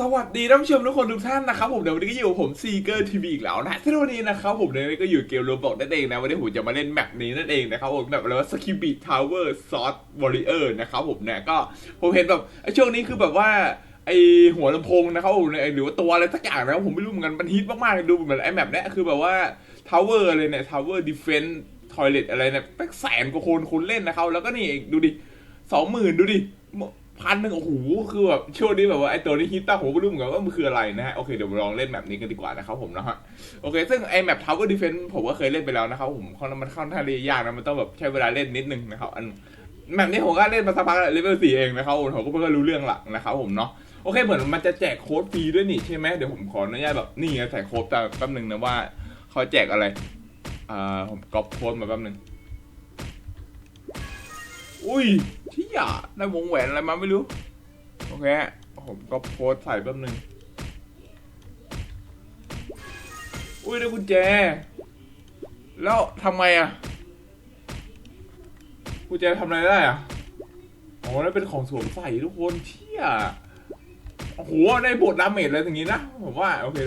สวัสดีท่านผู้ชมทุกคนทุกท่านนะครับผมเดี๋ยววันนี้ก็อยู่ผมซีเกอร์ทีวีอีกแล้วนะที่วันนี้นะครับผมเดี๋ยววันนี้ก็อยู่เกมโรบอกนั่นเองนะวันนี้ผมจะมาเล่นแมปนี้นั่นเองนะครับผมแบบอะไรว่าสกิบิทาวเวอร์ซอสวอริเออร์นะครับผมเนี่ยก็ผมเห็นแบบไอ้ช่วงนี้คือแบบว่าไอหัวลำโพงนะครับผมหรือว่าตัวอะไรสักอย่างนะครับผมไม่รู้เหมือนกันมันฮิตมากๆดูเหมือนไอแมปเนี้ยคือแบบว่าทาวเวอร์อะไรเนี่ยทาวเวอร์ดิเฟนต์ทอยเลทอะไรเนี่ยแป๊กแสนกว่าคนคนเล่นนะครับแล้วก็นี่ดูดิสองหมื่นดูดิ พันหนึ่งโอ้โหคือแบบช่วงนี้แบบว่าไอตัวนี้ฮิตตั้งผมก็ไม่รู้เหมือนกันว่ามันคืออะไรนะฮะโอเคเดี๋ยวมาลองเล่นแมปนี้กันดีกว่านะครับผมนะฮะโอเค ซึ่งไอแมป Tower Defense ผมก็เคยเล่นไปแล้วนะครับผมเขามันค่อนข้างที่จะยากนะมันต้องแบบใช้เวลาเล่นนิดนึงนะครับอันแมปนี้ผมก็เล่นมาสักพักเลเวลสี่เองนะครับผมผมก็เพิ่งรู้เรื่องหลักนะครับผมเนาะโอเคเหมือนมันจะแจกโค้ดฟรีด้วยนี่ใช่ไหมเดี๋ยวผมขออนุญาตแบบนี่ใส่โค้ดแต่แป๊บนึงนะว่าเขาแจกอะไรอ่าผมก๊อปโค้ดมาแป๊บนึง อุ้ยที่อยได้วงแหวนอะไรมาไม่รู้ โอเค ผมก็โพสใส่แป๊บนึง อุ้ยได้กุญแจ แล้วทำไงอะกุญแจทำอะไรได้อะ อ๋อนั่นเป็นของสวมใส่ทุกคนเที่ยโอ้โหได้บทดาเมจเลยอย่างนี้นะ ผมว่า โอเค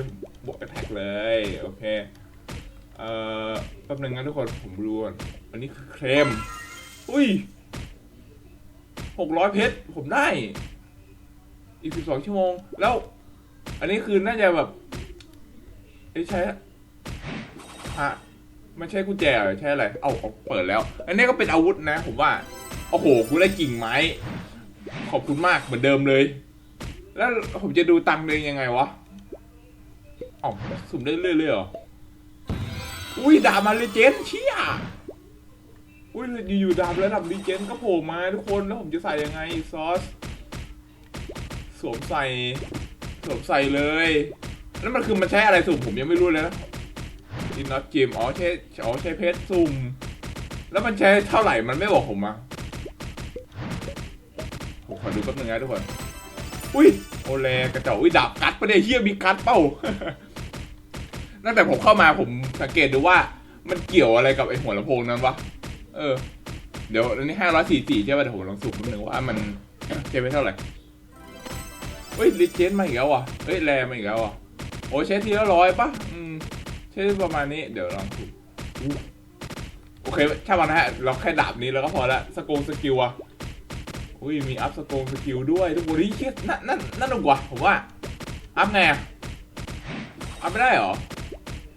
บทแท็กเลย โอเค เอ่อแป๊บนึงนะทุกคน ผมดูก่อนอันนี้คือเครม อุ้ย หกร้อยเพชรผมได้ อีกสิบสองชั่วโมง แล้ว อันนี้คือน่าจะแบบเอ้ใช้ฮะมันใช้กุญแจหรอใช้อะไร เอาเอาเปิดแล้ว อันนี้ก็เป็นอาวุธนะ ผมว่า โอ้โหกูได้กิ่งไม้ ขอบคุณมากเหมือนเดิมเลย แล้วผมจะดูตังค์เลยยังไงวะอ๋อสุ่มได้เรื่อยๆเลยเหรอ อุ้ยดามาเลยเจนเชี่ย อุ้ยอยู่ๆดาบระดับลีเจนก็โผล่มาทุกคนแล้วผมจะใส่ยังไงซอสสวมใส่สวมใส่เลยแล้วมันคือมันใช้อะไรสุ่มผมยังไม่รู้เลยนะดินน็อตจิมอ๋อใช้อ๋อใช้เพชรสุ่ม แล้วมันใช้เท่าไหร่มันไม่บอกผมมาผมขอดูแป๊บนึงนะทุกคน อุ้ยโอเลกระเจ้าอุ้ยดาบกัดปะเนี่ยเฮียมีกัดเป้าตั้งแต่ผมเข้ามาผมสังเกตดูว่ามันเกี่ยวอะไรกับไอหัวลำโพงนั้นวะ เออ เดี๋ยวอันนี้ห้าร้อยสี่สี่ใช่ป่ะเดี๋ยวผมลองสุ่มแป๊บนึงว่ามันใช้ไปเท่าไหร่เฮ้ยลิเจนมาอีกแล้วอะเฮ้ยแรมาอีกแล้วอะโอ้ยใช้ทีละร้อยป่ะอืมใช้ประมาณนี้เดี๋ยวลองดูอู้โอเคช่างมันนะฮะเราแค่ดาบนี้แล้วก็พอละสกงสกิลอะอุ้ยมีอัพสกงสกิลด้วยทุกคนนี่เชี่ยนั่นนั่นนั่นหนุกว่ะผมว่าอัพไงอะอัพไม่ได้เหรอ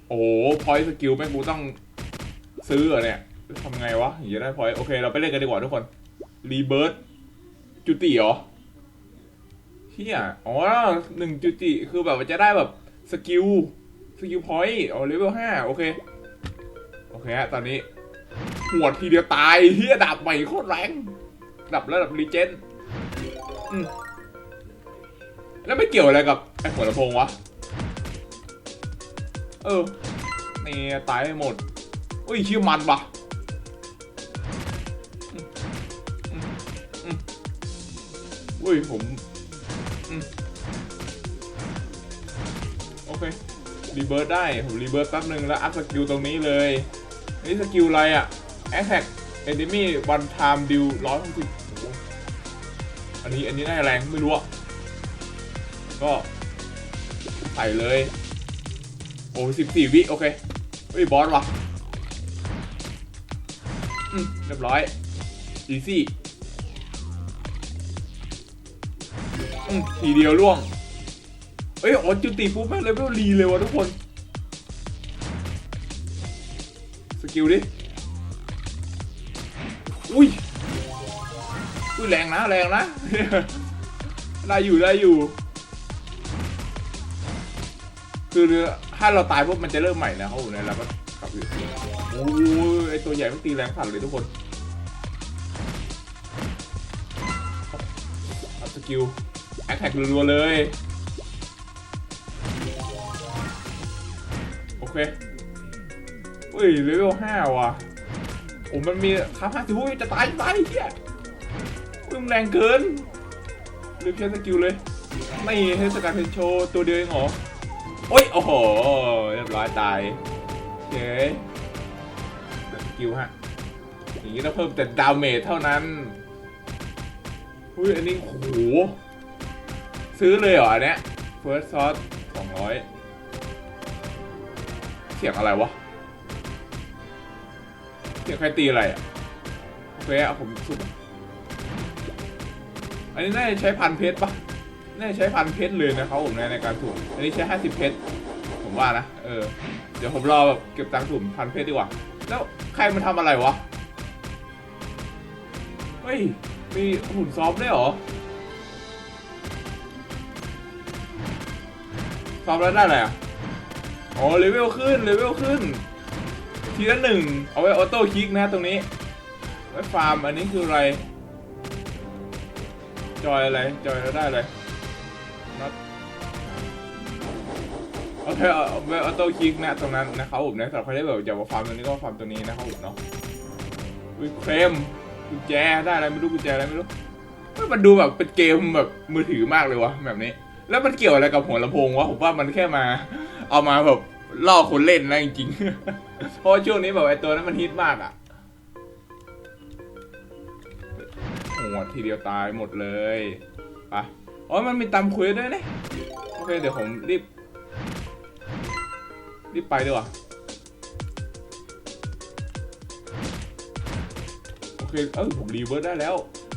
โอ้พอยสกิลแม่งกูต้องซื้อเหรอเนี่ย ทำไงวะถึงจะได้พอยโอเค เราไปเล่นกันดีกว่าทุกคนรีเบิร์ตจุติเหรอเที่ยอ๋อหนึ่งจุจิคือแบบจะได้แบบสกิลสกิลพอยต์อ๋อเลเวลห้าโอเค โอเคฮะตอนนี้หวดทีเดียวตายเฮียดาบใหม่โคตรแรงดับระดับรีเจนแล้วไม่เกี่ยวอะไรกับไอ้หัวลำโพงวะ เออนี่ตายให้หมด อุ้ยชื่อมันปะ อุ้ยผมโอเครีเบิร์ตได้ ผมรีเบิร์ตแป๊บนึงแล้วอัพสกิลตรงนี้เลยนี่สกิลอะไรอะ Attack Enemy One Time Deal ร้อยหกสิบอันนี้อันนี้น่าจะแรงไม่รู้อะก็ใส่เลย โอ้สิบสี่วิโอเคเฮ้ยบอสว่ะเรียบร้อยอีซี่ ทีเดียวล่วง เอ้ยอ๋อจุติปุ๊บแม่งเลเวลรีเลยวะทุกคน สกิลดิ อุ้ย อุ้ยแรงนะแรงนะ ได้อยู่ได้อยู่ คือถ้าเราตายปุ๊บมันจะเริ่มใหม่นะเขาบอกนะแล้วก็กลับอยู่โอ้ยไอตัวใหญ่มันตีแรงสั่นเลยทุกคนสกิล แอคแท็กรัวๆเลย โอเคเฮ้ยเลเวลห้าว่ะโอ้มันมีคาห้าสิบจะตายจะตายเฮียอุ้ยมันแรงเกินลืมใช้สกิลเลย ไม่ให้สกัดเทนโชตัวเดียวเองเหรอโอ้ย โอ้โห เรียบร้อยตายโอเคสกิลฮะอย่างนี้ต้องเพิ่มแต่ดาเมจเท่านั้นอุ้ยอันนี้โห ซื้อเลยเหรออันเนี้ยเฟิร์สซอสสองร้อยเสียงอะไรวะ เสียงใครตีอะไรอะโอเคเอาผมสุ่มอันนี้น่าจะใช้พันเพชรปะน่าจะใช้พันเพชรเลยนะครับผมในในการสุ่มอันนี้ใช้ห้าสิบเพชรผมว่านะ เออ เดี๋ยวผมรอแบบเก็บตังค์สุ่มพันเพชรดีกว่า แล้วใครมันทำอะไรวะ เฮ้ย มีหุ่นซ้อมด้เหรอ ซ้อมแล้วได้อะไรอะอ๋อเลเวลขึ้นเลเวลขึ้น ทีละหนึ่งเอาไว้ออโต้คลิกนะตรงนี้ไว้ฟาร์มอันนี้คืออะไร จอยอะไรจอยแล้วได้อะไรน็อตโอเคเอาไว้ออโต้คลิกนะตรงนั้นนะครับผมนะสำหรับใครที่แบบอยากมาฟาร์มตรงนี้ก็ฟาร์มตรงนี้นะครับผมเนาะวิเครมกุญแจได้อะไรไม่รู้กุญแจอะไรไม่รู้มันดูแบบเป็นเกมแบบมือถือมากเลยวะแบบนี้ แล้วมันเกี่ยวอะไรกับหัวลำโพงวะผมว่ามันแค่มา เอามาแบบล่อคนเล่นนะจริงๆเพราะช่วงนี้แบบไอ้ตัวนั้นมันฮิตมากอะโหทีเดียวตายหมดเลยไปอ๋อมันมีตามคุยด้วยนี่โอเคเดี๋ยวผมรีบ รีบไปดีกว่าโอเคเออผมรีเวิร์สได้แล้ว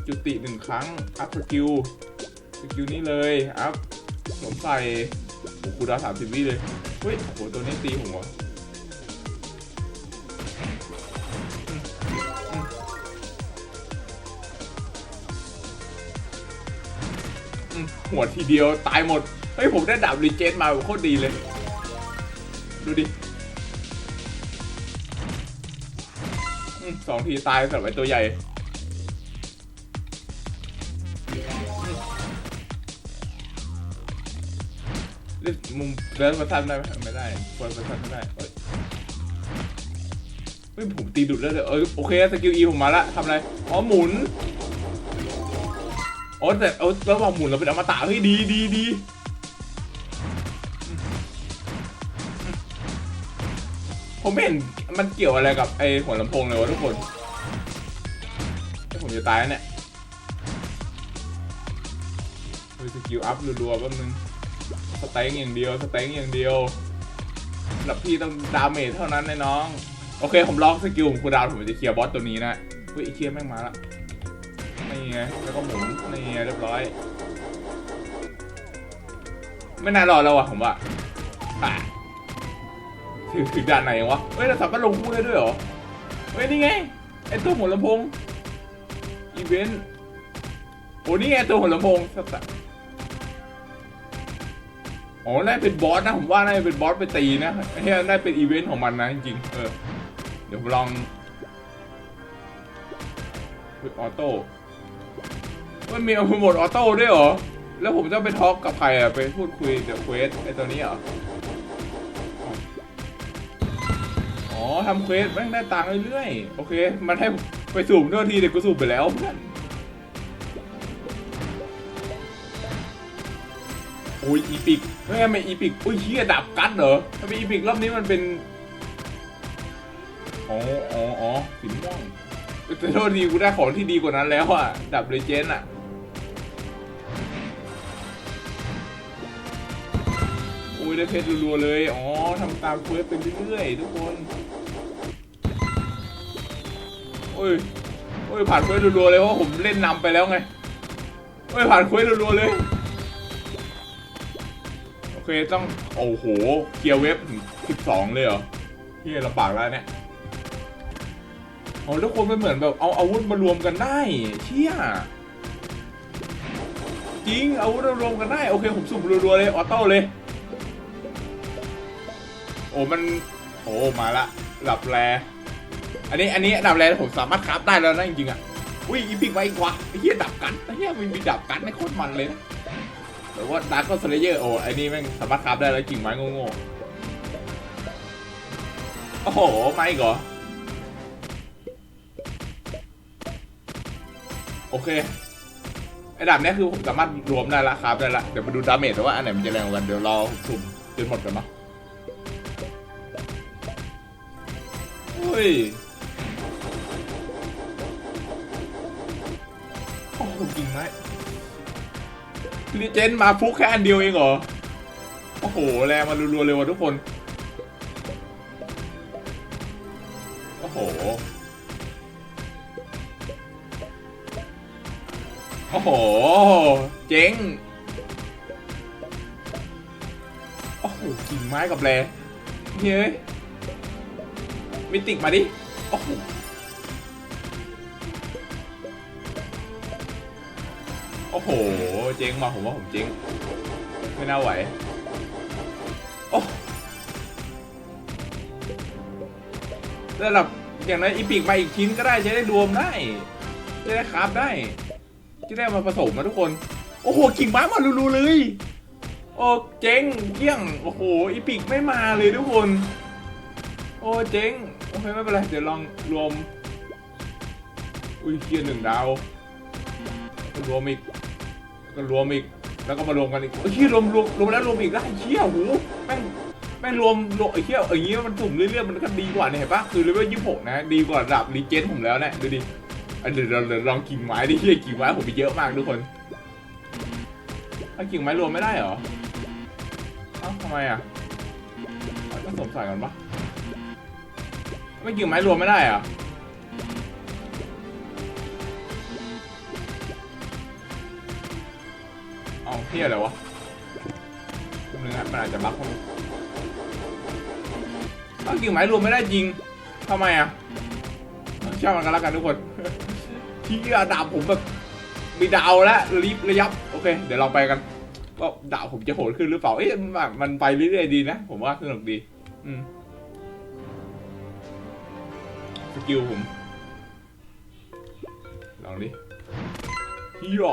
จุติหนึ่งครั้ง อัพสกิล สกิลนี้เลย อัพ สวมใส่โอ้คูดาสามสิบวิเลย เฮ้ย โห ตัวนี้ตีผมวหัวทีเดียวตายหมด เฮ้ย ผมได้ดาบรีเจนมาโคตรดีเลย ดูดิสองทีตายสำหรับไอตัวใหญ่ เดินประทันได้ไหมไม่ได้เฟิร์นประทันไม่ได้เอ้ยเฮ้ยผมตีดุดแล้วเลยเออโอเคสกิลอีผมมาละทำอะไรอ๋อหมุนอ๋อแต่เอาระหว่างหมุนเราเป็นอมตะเฮ้ยดีดีดีผมเห็นมันเกี่ยวอะไรกับไอหัวลำโพงเลยวะทุกคนไอผมจะตายแล้วเนี่ยเฮ้ยสกิลอัพรัวๆแป๊บนึง สเต็งอย่างเดียวสเต็งอย่างเดียวสำหรับพี่ต้องดาเมจเท่านั้นนะน้อง โอเคผมล็อกสกิลของคูดาวผมจะเคลียร์บอสตัวนี้นะเฮ้ยไอเคลียร์แม่งมาละนี่ไงแล้วก็หมุนนี่ไงเรียบร้อย ไม่น่ารอแล้ววะผมว่าอะถึงถึงด่านไหนวะเฮ้ยเราสามารถลงคู่ได้ด้วยเหรอเฮ้ยนี่ไงไอตัวหัวลำโพงอีเวนต์โอ้นี่ไงตัวหัวลำโพงสัตว์ อ๋อน่าจะเป็นบอสนะผมว่าน่าจะเป็นบอสไปตีนะเฮ้ยน่าจะเป็นอีเวนต์ของมันนะจริงๆเออเดี๋ยวลองออโต้มันมีอาโหมดออโต้ด้วยเหรอ แล้วผมจะไปทอล์กกับใครอะไปพูดคุยกับเควสไอตัวนี้เหรอ อ๋อทำเควสแม่งได้ตังค์เรื่อยๆ โอเค มันให้ไปสูบด้วยทีเดี๋ยวกูสูบไปแล้วเพื่อน อ้ยอีพิกเฮ้ยทำไมอีพิกอุ้ยเฮียดับกัดเหรอทำไมอีพิกรอบนี้มันเป็นอ๋ออ๋ออ๋อสีม่วงแต่โทษทีกูได้ของที่ดีกว่านั้นแล้วอะดับเลเจนอะโอ้ยได้เพชรรัวๆเลยอ๋อทำตามเควสไปเรื่อยๆทุกคนโอ้ยโอ้ยผ่านเควสรัวๆเลยเพราะผมเล่นนำไปแล้วไงโอ้ยผ่านเควสรัวๆเลย เคต้องโอ้โหเคลียร์เว็บถึงสิบสองเลยเหรอที่ลำบากแล้วเนี่ยโอ้ทุกคนมันเหมือนแบบเอาอาวุธมารวมกันได้เชี่ยจริงอาวุธมารวมกันได้โอเคผมสุ่มรัวๆเลยออโต้เลย โอ้มันโอ้มาละดับแรอันนี้อันนี้ดับแรผมสามารถคราฟได้แล้วนะจริงๆอะอุ้ยอีพิกไว้กว่าไอ้เหี้ยดับกันเหี้ยมันมีดับกันไม่โคตรมันเลยนะ แต่ว่าดาร์กสเลเยอร์โอ้ไอ้นี่แม่งสามารถคราฟได้แล้วกิ่งไม้โง่ๆโอ้โหไม่อีกเหรอโอเคไอ้ดาบเนี้ยคือผมสามารถรวมได้ละคราฟได้ละเดี๋ยวมาดูดาเมจแต่ว่าอันไหนมันจะแรงกว่ากันเดี๋ยวรอสุ่มจนหมดกันเนาะเฮ้ยโอ้โหกิ่งไม้ ลีเจนมาฟุกแค่อันเดียวเองเหรอ โอ้โห แรงมารัวๆเลยว่ะทุกคน โอ้โห โอ้โห เจ๋งโอ้โห กิ่งไม้กับแรเฮ้ยมิติกมาดิ โอ้โห โอ้โห เจ๊งมาผมว่าผมเจ๊งไม่น่าไหว โอ้ระดับอย่างน้อยอีพิกมาอีกชิ้นก็ได้จะได้รวมได้ จะได้คราฟได้จะได้มาผสมมาทุกคน โอ้โห กิ่งไม้มารูๆเลย โอ้เจ๊งเกี้ยง โอ้โห อีพิกไม่มาเลยทุกคน โอ้เจ๊ง โอเคไม่เป็นไร เดี๋ยวลองรวม อุ้ยเกียร์หนึ่งดาวรวมอีก ก็รวมอีก แล้วก็มารวมกันอีกเฮียรวมรวมรวมแล้วรวมอีกได้เชี่ยโหแม่งแม่งรวมรวมไอ้เชี่ยอย่างเงี้ยมันสุ่มเรื่อยๆมันก็ดีกว่าเนี่ยเห็นปะคือเลเวลยี่สิบหกนะ ดีกว่าระดับรีเจนผมแล้วเนี่ยดูดิอันเดี๋ยวเราลองกิ่งไม้ดิเฮียกิ่งไม้ผมมีเยอะมากทุกคนถ้ากิ่งไม้รวมไม่ได้เหรอเอ้าทำไมอะเอาต้องสงสัยกันปะไม่กิ่งไม้รวมไม่ได้อะ เียอะไรวะคุณนึงนะมันอาจจะบั๊กคนเอากิ่งไม้รวมไม่ได้จริงทำไมอะเชื่อมันกันแล้วกันทุกคนที่ดาบผมแบบมีดาวแล้วรีบระยับ โอเค เดี๋ยวเราไปกันว่าดาบผมจะโหดขึ้นหรือเปล่า เอ๊ะมันแบบมันไปเรื่อยๆดีนะ ผมว่าสนุกดี อืมสกิลผม ลองดิฮีย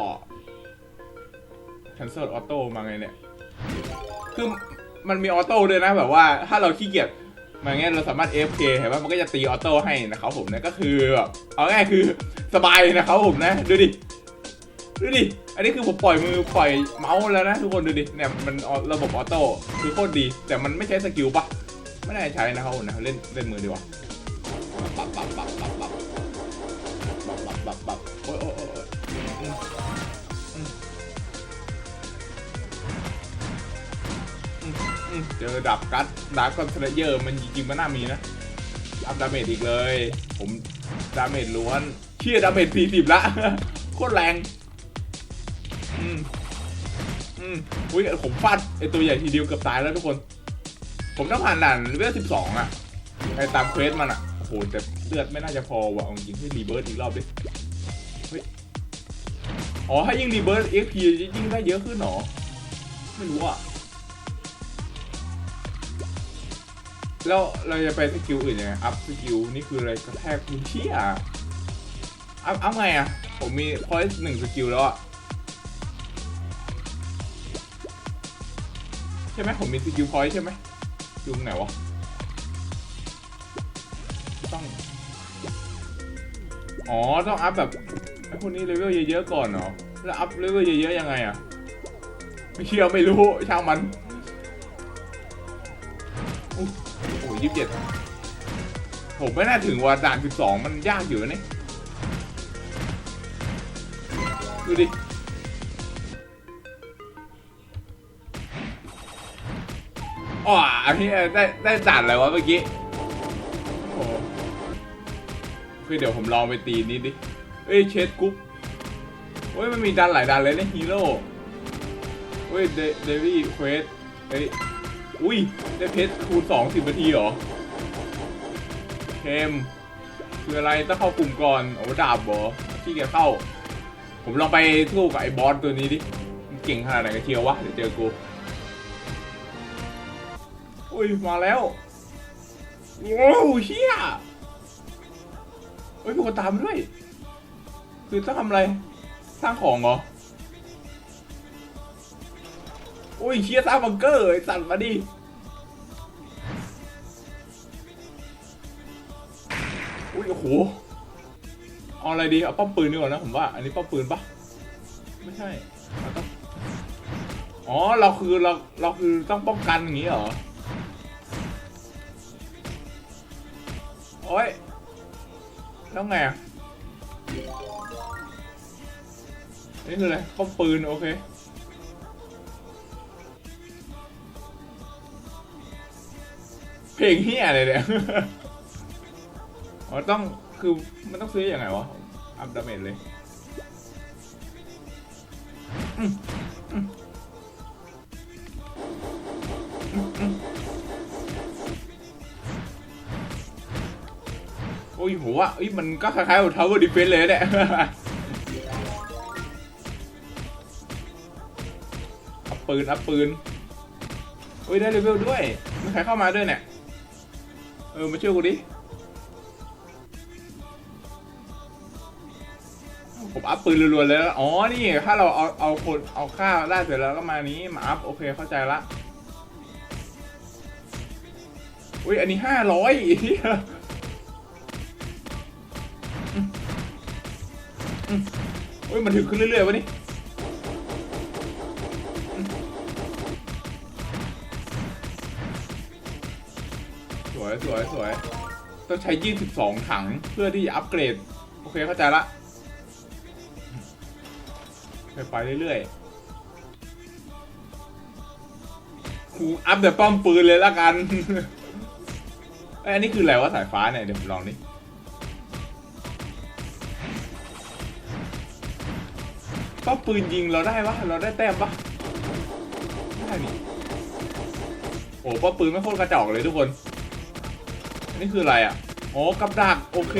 cancel auto มาไงเนี่ย คือมันมีออโต้ด้วยนะแบบว่าถ้าเราขี้เกียจมาเงี้ยเราสามารถ AFK เห็นว่ามันก็จะตีออโต้ให้นะครับผมนะก็คือแบบเอาง่ายคือสบายนะครับผมนะดูดิดูดิ อันนี้คือผมปล่อยมือปล่อยเมาส์แล้วนะทุกคนดูดิ เนี่ยมันระบบออโต้คือโคตรดี แต่มันไม่ใช้สกิลปะไม่ได้ใช้นะครับผมนะเล่นเล่นมือดีกว่า อืมเจอดับกัดดาร์กคอนเทเยอร์มันจริงๆมันน่ามีนะอัพดาเมจอีกเลย ผมดาเมจล้วน เชี่ยดาเมจสี่สิบละ โคตรแรง อืม อืมอุ้ยผมฟาดไอตัวใหญ่ทีเดียวเกือบตายแล้วทุกคน ผมต้องผ่านด่านเลเวลสิบสองอะไอตามเควสมันอะโอ้โห แต่เลือดไม่น่าจะพอว่ะเอาจริงให้รีเบิร์ตอีกรอบดิ เฮ้ย อ๋อให้ยิ่งรีเบิร์ตเอ็กพียิ่งได้เยอะขึ้นหรอ ไม่รู้อะ แล้วเราจะไปสกิลอื่นยังไง อัพสกิลนี่คืออะไรกระแทกพื้นที่อะ อัพอัพไงอะ ผมมีพอยต์หนึ่งสกิลแล้วอะ ใช่ไหมผมมีสกิลพอยต์ใช่ไหมอยู่ตรงไหนวะ ต้อง อ๋อ ต้องอัพแบบไอ้พวกนี้เลเวลเยอะๆก่อนเหรอ แล้วอัพเลเวลเยอะๆยังไงอะ ไม่เชื่อไม่รู้ช่างมันอ ยยี่สิบเจ็ดผมไม่น่าถึงว่าด่านสิบสองมันยากอยู่นะี่ดูดิอ๋ออันนี้ได้ได้ด่านอะไรวะเมื่อกี้โอ้คือเดี๋ยวผมลองไปตีนี้ดิ เอ้ยเชดกรุ๊ปเฮ้ยมันมีด่านหลายด่านเลยนะฮีโร่เฮ้ยเดเดวี่เควสเฮ้ย อุ้ย ได้เพชรคูณสองสิบนาทีเหรอเคมคืออะไรต้องเข้ากลุ่มก่อนโอ้ดาบเหรอที่แกเข้า ผมลองไปสู้กับไอ้บอสตัวนี้ดิเก่งขนาดไหนกันเชียววะเดี๋ยวเจอกูอุ้ยมาแล้วโว้เชี่ยเฮ้ยมีคนตามด้วย คือต้องทำอะไร สร้างของเหรอ อ้ยเชียสร้างบังเกอร์ไอ้สั่นมาดิอุ้ยโอ้โหเอาอะไรดีเอาป้อมปืนดีกว่านะผมว่า อันนี้ป้อมปืนปะไม่ใช่อ,อ๋อเราคือเราเราคือต้องป้องกันอย่างนี้เหรอโอ้ยแล้วไงนี่คืออะไรป้อมปืนโอเค เพลงเฮียอะไรเนี่ยอ๋อต้องคือมันต้องซื้ออยังไงวะ อัพดาเมจเลยโอ้ยโหว่ะเอ้ยมันก็คล้ายๆกับ Tower Defense เลยเนี่ยอัพปืนอัพปืนโอ้ยได้เลเวลด้วยมีใครเข้ามาด้วยเนี่ย ออมาช่วยกูดิ ผมอัพปืนรัวๆเลยอ๋อ นี่ ถ้าเราเอาเอาคนเอาค่าได้เสร็จแล้วก็มานี้มาอัพโอเคเข้าใจละ อุ้ยอันนี้ห้าร้อยอุ้ยมันถึงขึ้นเรื่อยๆวะนี่ วยสวยสวยต้องใช้22ถังเพื่อที่จะอัปเกรด โอเคเข้าใจละไปไปเรื่อยๆครูอัพแต่ป้อมปืนเลยละกันเอ้อันนี้คืออะไรวะสายฟ้าเนี่ยเดี๋ยวผมลองดิป้อมปืนยิงเราได้ปะเราได้แต้มปะได้นี่โอ้ป้อมปืนไม่โคตรกระจอกเลยทุกคน นนี้คืออะไรอะอ๋อกับดักโอเค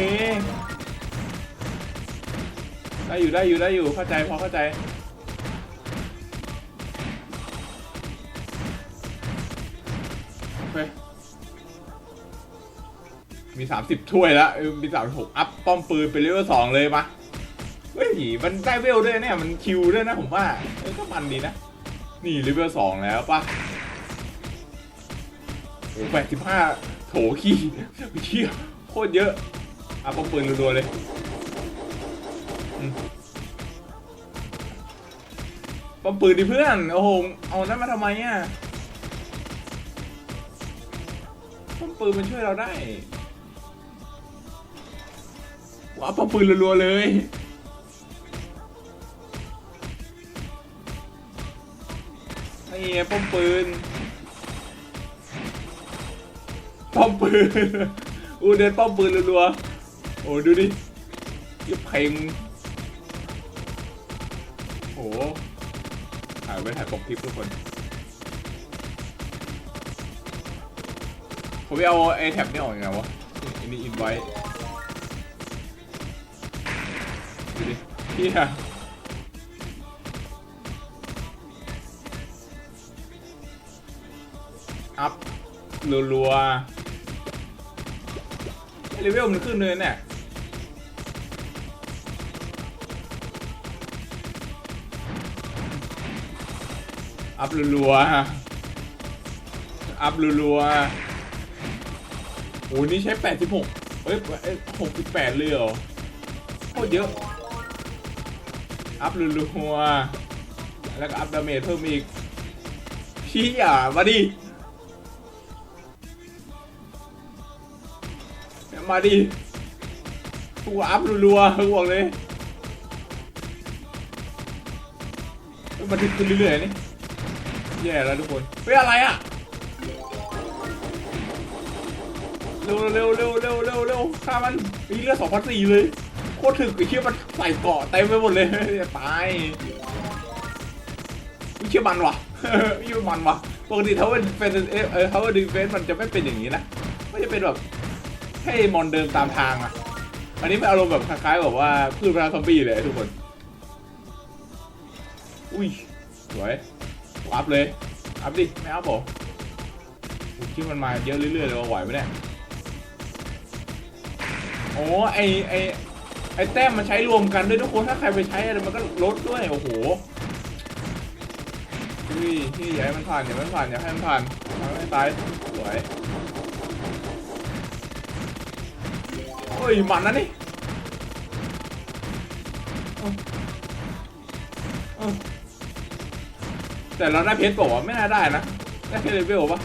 ได้อยู่ได้อยู่ได้อยู่เข้าใจพอเข้าใจโอเคมี 30 ถ้วยแล้วมี 36 อัพป้อมปืนเป็นเลเวล2เลยมาเฮ้ยมันได้เวลด้วยเนี่ย มันคิวด้วยนะผมว่าเออก็มันดีนะ นี่เลเวล2แล้วป่ะโอ้แปดสิบห้า โถขี้ขี้โคตรเยอะอะป้อมปืนรัวๆเลยป้อมปืนดิเพื่อน โอ้โห เอานั้นมาทำไมอะป้อมปืนมันช่วยเราได้ว้าป้อมปืนรัวๆเลยนี่ไงป้อมปืน ป้อมปืนอูเดินป้อมปืนรัวๆโอ้ดูดิยิบเพลงโอ้ถ่ายไว้ถ่ายปกคลิปทุกคน ผมไปเอาไอแท็บนี่ออกยังไงวะอันนี้อินไว้ดูดิเฮียอัพรัวๆ เลเวลมันขึ้นเลยเนี่ยอัพรัวๆอัพรัวๆโอ้นี่ใช้ 86เฮ้ยเอ้ย68 เลยเหรอโคตรเยอะ อัพรัวๆแล้วก็อัพดาเมจเพิ่มอีกเชี่ยมาดิ มาดิกูอัพรัวๆกูบอกเลยมันถึงขึ้นเรื่อยๆนี่แย่แล้วทุกคนเฮ้ยอะไรอะเร็วเร็วเร็วเร็วเร็วเร็วฆ่ามันมีเลือดสองพันสี่เลยโคตรถึกไอ้เชี่ยมันใส่เกาะเต็มไปหมดเลยตายไอ้เชี่ยมันว่ะไอ้เชี่ยมันว่ะปกติทาเวอร์เฟนเออเออทาเวอร์ดีเฟนมันจะไม่เป็นอย่างนี้นะมันจะเป็นแบบ ให้มอนเดินตามทางอะ อันนี้เป็นอารมณ์แบบคล้ายๆแบบว่าพืชพันธุ์ซอมบี้เลยทุกคน อุ้ยสวยอัพเลย อัพดิ ไม่อัพเหรอผมคิดมันมาเยอะเรื่อยๆเลยว่าไหวไหมเนี่ย โอ้ไอไอไอแต้มมันใช้รวมกันด้วยทุกคน ถ้าใครไปใช้อะไรมันก็ลดด้วย โอ้โหนี่นี่อย่าให้มันผ่านอย่าให้มันผ่านอย่าให้มันผ่านทำให้ตายสวย เฮ้ยมันนะนี่แต่เราได้เพชรบอกว่าไม่น่าได้นะ ได้แค่เลเวลปะ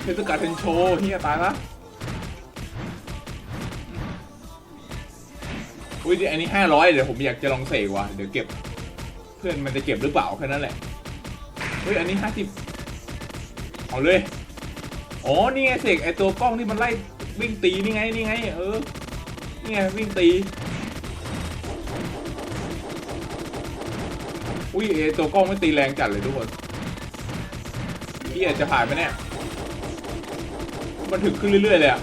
เพชรสกัดเทนโชเฮียตายละอุ้ยอันนี้ห้าร้อยเดี๋ยวผมอยากจะลองเสกว่ะเดี๋ยวเก็บ เพื่อนมันจะเก็บหรือเปล่าแค่นั้นแหละฮ้ยอันนี้ห้าสิบเอาเลย อ๋อ นี่ไงเสกไอตัวกล้องที่มันไล่วิ่งตีนี่ไง นี่ไง เออ นี่ไงวิ่งตี อุ้ยไอตัวกล้องไม่ตีแรงจัดเลยทุกคนพี่อาจจะผ่านไหมเนี่ย มันถึงขึ้นเรื่อยๆเลยอะ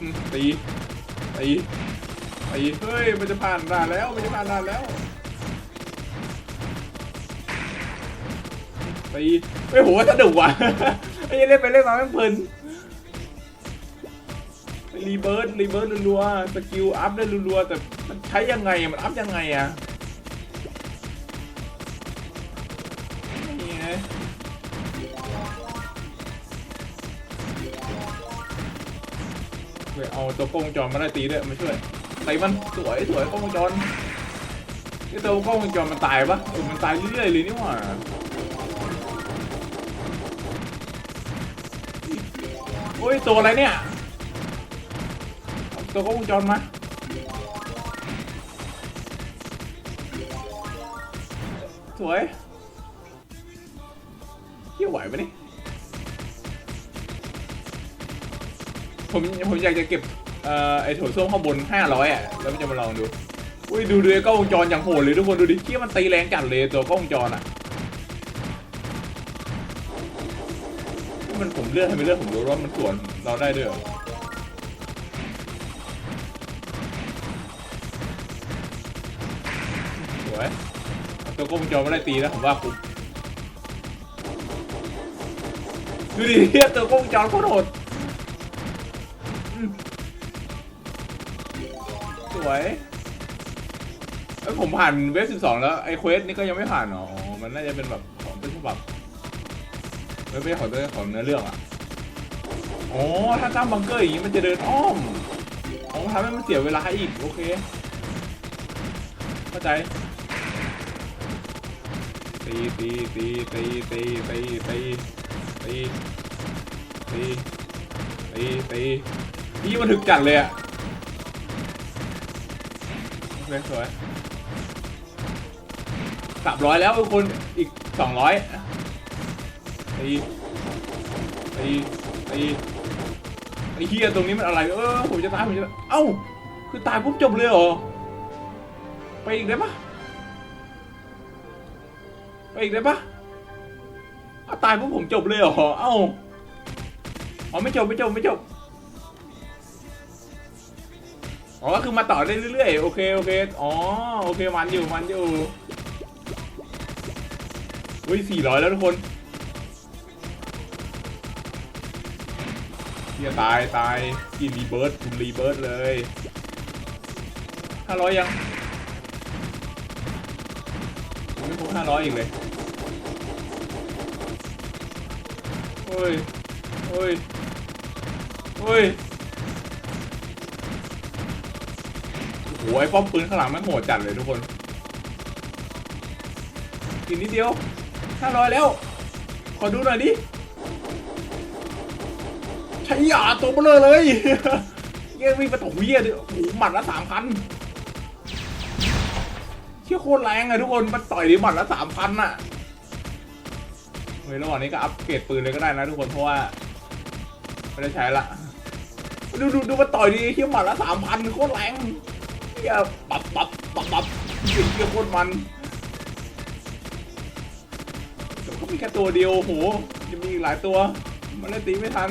อืมตีตีตีเฮ้ย มันจะผ่านด่านแล้ว มันจะผ่านด่านแล้ว ตีเฮ้ยโหสนุกว่ะไอ้เหี้ยเล่นไปเล่นมาแม่งเพลินรีเบิร์ดรีเบิร์ดรัวๆสกิลอัพได้รัวๆแต่มันใช้ยังไงมันอัพยังไงอะนี่ไงเฮ้ยเอาตัวกล้องจรมาได้ตีด้วยมาช่วยตีมันสวยสวยกล้องจรไอ้ตัวกล้องจรมันตายปะมันตายเรื่อยๆเลยนี่หว่า โอ้ยตัวอะไรเนี่ยตัวกล้งวงจรมาสวยเที่ยวไหวไหมนี่ผมผมอยากจะเก็บเอ่อไอ้โถส้วมข้างบน500อะแล้วมันจะมาลองดูอุ้ยดูดูกล้องวงจรอย่างโหดเลยทุกคนดูดิเที่ยมันตีแรงจัดเลยตัวกล้องวงจรอะ มันผมเลือกให้มันเลือกผมรู้ว่ามันสวนเราได้ด้วยสวยเอาตัวกล้งจรไม่ได้ตีแล้วผมว่าคุ้มดูดิเหี้ยตัวกล้งจโคตรโหดสวยเอ้ยผมผ่านเวฟสิบสองแล้วไอ้เควสนี่ก็ยังไม่ผ่านอ๋อมันน่าจะเป็นแบบของต้นฉบับ ไม่ไม่ขอตัวของเนื้อเรื่องอะอ๋อถ้าตั้งบังเกอร์อย่างนี้มันจะเดินอ้อมอ๋อทำให้มันเสียเวลาอีก โอเค เข้าใจ ตีตีตีตีตีตีตีตีตีตีตีพี่มันถึกจัดเลยอะโอเคสวยสามร้อยแล้วทุกคนอีกสองร้อย ตีตีตีไอ้เฮียตรงนี้มันอะไรเออผมจะตายผมจะเอ้าคือตายปุ๊บจบเลยเหรอไปอีกได้ปะไปอีกได้ปะาตายปุ๊บผมจบเลยเหรอเอ้าอ๋อไม่จบไม่จบไม่จบอ๋อก็คือมาต่อได้เรื่อยๆ โอเค โอเค อ๋อ โอเค มันอยู่ มันอยู่ อุ้ยสี่ร้อยแล้วทุกคน เฮียตายตายกินรีเบิร์ดคุณรีเบิร์ดเลยห้าร้อยยังไม่ครบห้าร้อยอีกเลยโอ้ยโอ้ยโอ้ยโอ้โหไอ้ป้อมปืนข้างหลังแม่งโหดจัดเลยทุกคนกินนิดเดียวห้าร้อยแล้ว ขอดูหน่อยดิ ใช้ยาตัวเบลอเลยเงี้ยวิ่งไปตกเหี้ยดิโอ้โหหมัดละสามพันเชี่ยโคตรแรงอะทุกคน มันต่อยดิหมัดละสามพันอะเฮ้ยระหว่างนี้ก็อัปเกรดปืนเลยก็ได้นะทุกคนเพราะว่าไม่ได้ใช้ละ ดูดูดูมันต่อยดิเชี่ยหมัดละสามพันโคตรแรงเชี่ยปับปับปับปับเชี่ยโคตรมันแต่ก็มีแค่ตัวเดียวโอ้โหยังมีอีกหลายตัว มันเลยตีไม่ทัน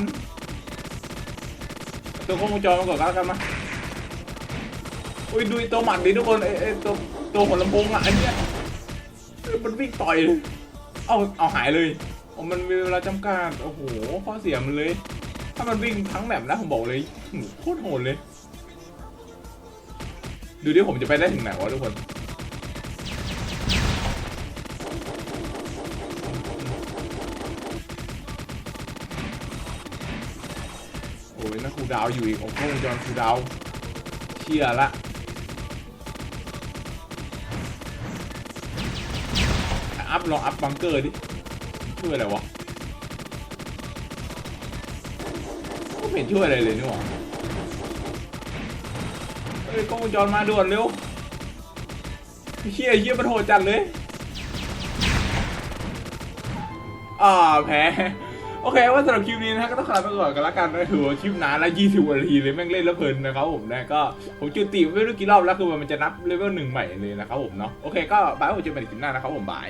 ตัวกล้องวงจรมาก่อนก็แล้วกันมาอุ้ยดูตัวหมัดดิทุกคนไอ้ไอ้ตัวตัวหัวลำโพงอะอันเนี้ยมันวิ่งต่อยเลยเอาเอาหายเลยเอมันมีเวลาจำกัดโอ้โหข้อเสียมันเลย ถ้ามันวิ่งทั้งแบบนะผมบอกเลยโอ้โหโคตรโหดเลย ดูดิผมจะไปได้ถึงไหนวะทุกคน ดาวอยู่อีกโอ้โหวงจรคูดาวเชี่ยละอัพลองอัพบังเกอร์ดิช่วยอะไรวะก็ไม่เห็นช่วยอะไรเลยนี่หว่าเฮ้ยกล้องวงจรมาด่วนเร็วเฮียเฮียมันโหดจัดเลย อ่าแพ้ โอเคว่าสำหรับคลิปนี้นะฮะก็ต้องขอลาไปก่อนกันละกันนะถือว่าคลิปนานละ20นาทีเลยแม่งเล่นแล้วเพลินนะครับผมนะก็ผมจุติไม่รู้กี่รอบแล้วคือมันจะนับเลเวลหนึ่งใหม่เลยนะครับผมเนาะโอเคก็บายผมจะไปในคลิปหน้านะครับผมบาย